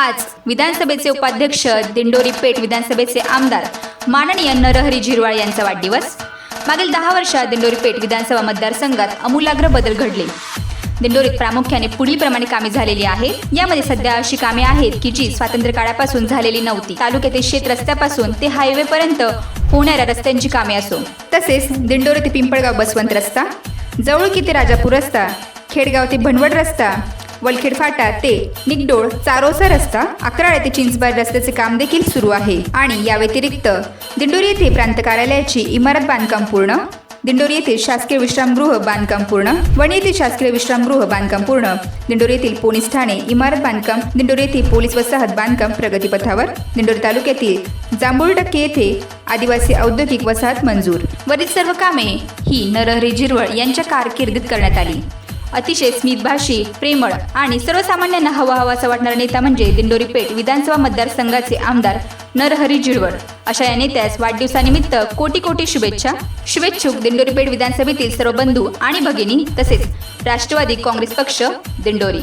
आज विधानसभेचे उपाध्यक्ष दिंडोरी पेठ विधानसभेचे आमदार माननीय नरहरी झिरवाळ यांचा वाढदिवस. मागील दहा वर्षात दिंडोरी पेठ विधानसभा मतदारसंघात आमूलाग्र बदल घडले. दिंडोरीत प्रामुख्याने पुढीलप्रमाणे कामे झालेली आहेत यामध्ये सध्या अशी कामे आहेत की जी स्वातंत्र्य काळापासून झालेली नव्हती. तालुक्यातील शेत रस्त्यापासून ते हायवेपर्यंत होणाऱ्या रस्त्यांची कामे असो तसेच दिंडोरी ते पिंपळगाव बसवंत रस्ता जवळकी ते राजापूर रस्ता खेडगाव ते भनवड रस्ता वलखेड फाटा ते निगडोळ चारोसा रस्ता अकराळे ते चिंचबार रस्त्याचे काम देखील सुरू आहे. आणि या व्यतिरिक्त दिंडोरी येथे प्रांत कार्यालयाची इमारत बांधकाम पूर्ण दिंडोरी येथील शासकीय विश्रामगृह बांधकाम पूर्ण वणी येथील शासकीय विश्रामगृह बांधकाम पूर्ण दिंडोरी येथील पोलीस ठाणे इमारत बांधकाम दिंडोरी येथील पोलीस वसाहत बांधकाम प्रगतीपथावर दिंडोरी तालुक्यातील जांभूळटक्के येथे आदिवासी औद्योगिक वसाहत मंजूर. वरील सर्व कामे ही नरहरी झिरवळ यांच्या कारकिर्दीत करण्यात आली. अतिशय स्मितभाषी प्रेमळ आणि सर्वसामान्यांना हवा हवासा वाटणारा नेता म्हणजे दिंडोरी पेठ विधानसभा मतदारसंघाचे आमदार नरहरी झिरवळ अशा या नेत्यास वाढदिवसानिमित्त कोटी कोटी शुभेच्छा. शुभेच्छुक दिंडोरी पेठ विधानसभेतील सर्व बंधू आणि भगिनी तसेच राष्ट्रवादी काँग्रेस पक्ष दिंडोरी.